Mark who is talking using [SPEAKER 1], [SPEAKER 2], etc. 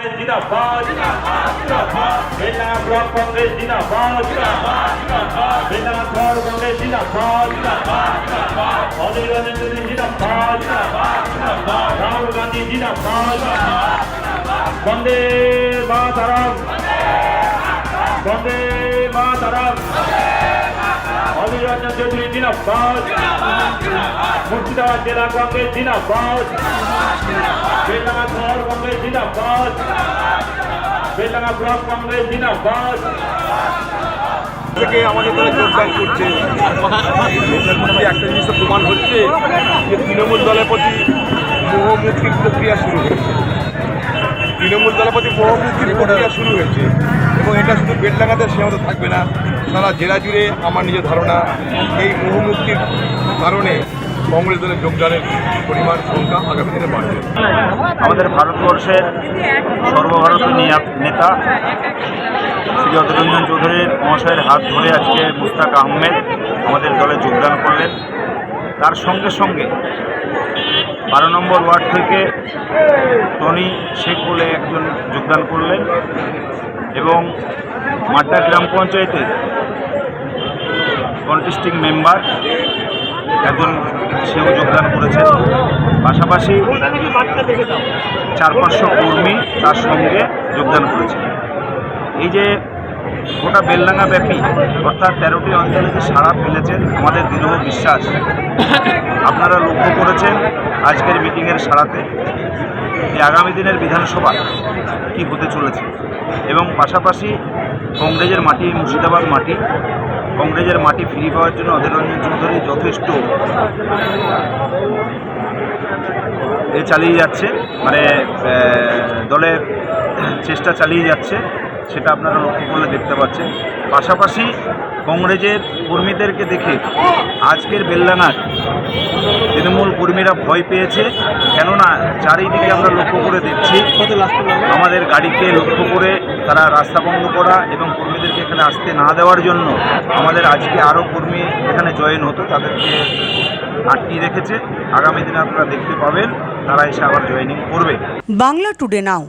[SPEAKER 1] জিন্দাবাদ বেলডাঙ্গা ব্লক কংগ্রেস জিন্দাবাদ বেলডাঙ্গা শহর কংগ্রেস জিন্দাবাদ অধীর রঞ্জন চৌধুরী জিন্দাবাদ রাহুল গান্ধী জিন্দাবাদ বন্দে মাতারাম। বন্দে মাতারাম। অধীর রঞ্জন চৌধুরী জিন্দাবাদ। মুর্শিদাবাদ জেলা কংগ্রেস জিন্দাবাদ। কংগ্রেস জিন্দাবাদ। ব্লক কংগ্রেস জিন্দাবাদ।
[SPEAKER 2] থেকে আমাদের একটা প্রমাণ হচ্ছে যে তৃণমূল দলের প্রতি মোহমুক্তির প্রক্রিয়া শুরু হয়েছে। তৃণমূল দলের প্রতি মোহমুক্তির প্রক্রিয়া শুরু হয়েছে এবং এটা শুধু বেটলাঙ্গাতে সীমাবদ্ধ থাকবে না, সারা জেলা জুড়ে আমার নিজের ধারণা, এই মোহমুক্তির কারণে কংগ্রেস যোগদানের পরিমাণ সংখ্যা আগামী দিনে বাড়বে।
[SPEAKER 3] আমাদের ভারতবর্ষের সর্বভারতীয় নেতা শ্রী অধীররঞ্জন চৌধুরীর মহাশয়ের হাত ধরে আজকে মুস্তাক আহমেদ আমাদের দলে যোগদান করলেন। তার সঙ্গে সঙ্গে বারো নম্বর ওয়ার্ড থেকে টনি শেখ বলে একজন যোগদান করলেন এবং মাড্ডা গ্রাম পঞ্চায়েতের কন্টেস্টিং মেম্বার একজন সেও যোগদান করেছেন। পাশাপাশি চার পাঁচশো কর্মী তার সঙ্গে যোগদান করেছে এই যে গোটা বেলডাঙ্গা ব্যাপী অর্থাৎ তেরোটি অঞ্চলে যে সাড়া ফেলেছেন, আমাদের দৃঢ় বিশ্বাস। আপনারা লক্ষ্য করেছেন আজকের মিটিংয়ের সাড়াতে যে আগামী দিনের বিধানসভা কি হতে চলেছে। এবং পাশাপাশি কংগ্রেসের মাটি, মুর্শিদাবাদ মাটি কংগ্রেসের মাটি ফিরে পাওয়ার জন্য অধীর রঞ্জন চৌধুরী যথেষ্ট এ চালিয়ে যাচ্ছে। মানে দলের চেষ্টা চালিয়ে যাচ্ছে সেটা আপনারা লক্ষ্য করলে দেখতে পাচ্ছেন। পাশাপাশি কংগ্রেসের কর্মীদেরকে দেখে আজকের বেলডাঙ্গার তৃণমূল কর্মীরা ভয় পেয়েছে কেননা চারিদিকে আমরা লক্ষ্য করে দেখছি আমাদের গাড়িকে লক্ষ্য করে তারা রাস্তা বন্ধ করা এবং কর্মীদেরকে এখানে আসতে না দেওয়ার জন্য আমাদের আজকে আরও কর্মী এখানে জয়েন হতো, তাদেরকে আটকিয়ে রেখেছে। আগামী দিনে আপনারা দেখতে পাবেন, তারা এসে আবার জয়েনিং করবে।
[SPEAKER 4] বাংলা টুডে নাও